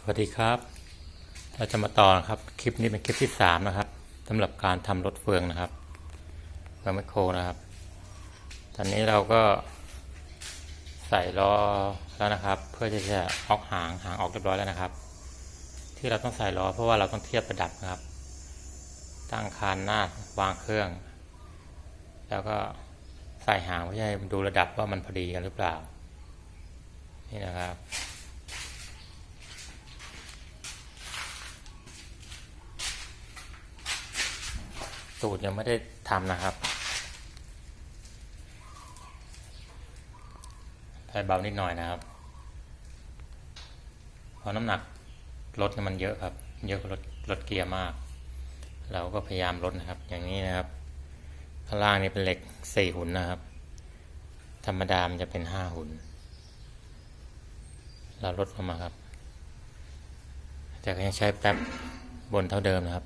สวัสดีครับ เราจะมาต่อนะครับ คลิปนี้เป็นคลิปที่สามนะครับสำหรับการทำรถเฟืองนะครับเฟืองแมโครนะครับ ตอนนี้เราก็ใส่ล้อแล้วนะครับ เพื่อที่จะออกหางหางออกเรียบร้อยแล้วนะครับ ที่เราต้องใส่ล้อเพราะว่าเราต้องเทียบระดับนะครับ ตั้งคานหน้าวางเครื่อง แล้วก็ใส่หางเพื่อให้ดูระดับว่ามันพอดีกันหรือเปล่า นี่นะครับ สูตรยังไม่ได้ทำนะครับใส่เบานิดหน่อยนะครับ เพราะน้ำหนักรถมันเยอะครับ เยอะกว่ารถรถเกียร์มาก เราก็พยายามลดนะครับ อย่างนี้นะครับ ข้างล่างนี่เป็นเหล็กสี่หุ่นนะครับ ธรรมดามันจะเป็นห้าหุ่น เราลดลงมาครับ แต่ก็ยังใช้แป๊บบนเท่าเดิมนะครับ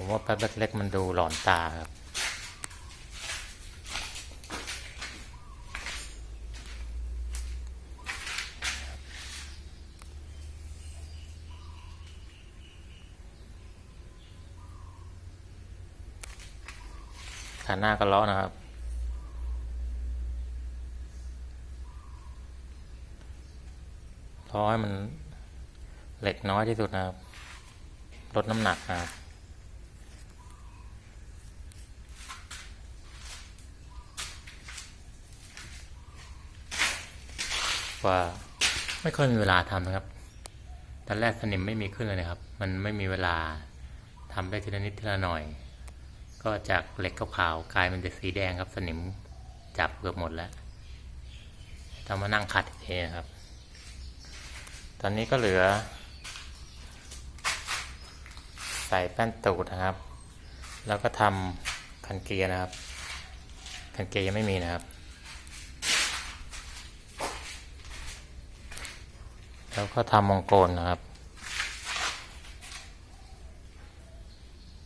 ผมว่าแป๊บเล็กๆมันดูหลอนตาครับขาหน้าก็ล้อนะครับล้อให้มันเหล็กน้อยที่สุดนะครับ ลดน้ำหนักนะครับ ว่าไม่ค่อยมีเวลาทำนะครับ ตอนแรกสนิมไม่มีขึ้นเลยนะครับ มันไม่มีเวลาทำได้ทีละนิดทีละหน่อย ก็จากเหล็กขาวๆกลายเป็นสีแดงครับสนิมจับเกือบหมดแล้วต้องมานั่งขัดเอีกทีนะครับ ตอนนี้ก็เหลือ ใส่แป้นตูดนะครับ แล้วก็ทำคันเกียร์นะครับคันเกียร์ยังไม่มีนะครับ แล้วก็ทำมงโกลนะครับ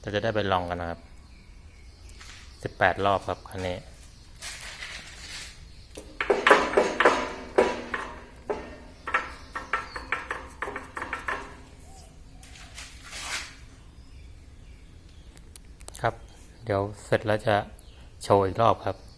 เราจะได้ไปลองกันนะครับสิบแปดรอบครับคันนี้ครับ เดี๋ยวเสร็จแล้วจะโชว์อีกรอบครับ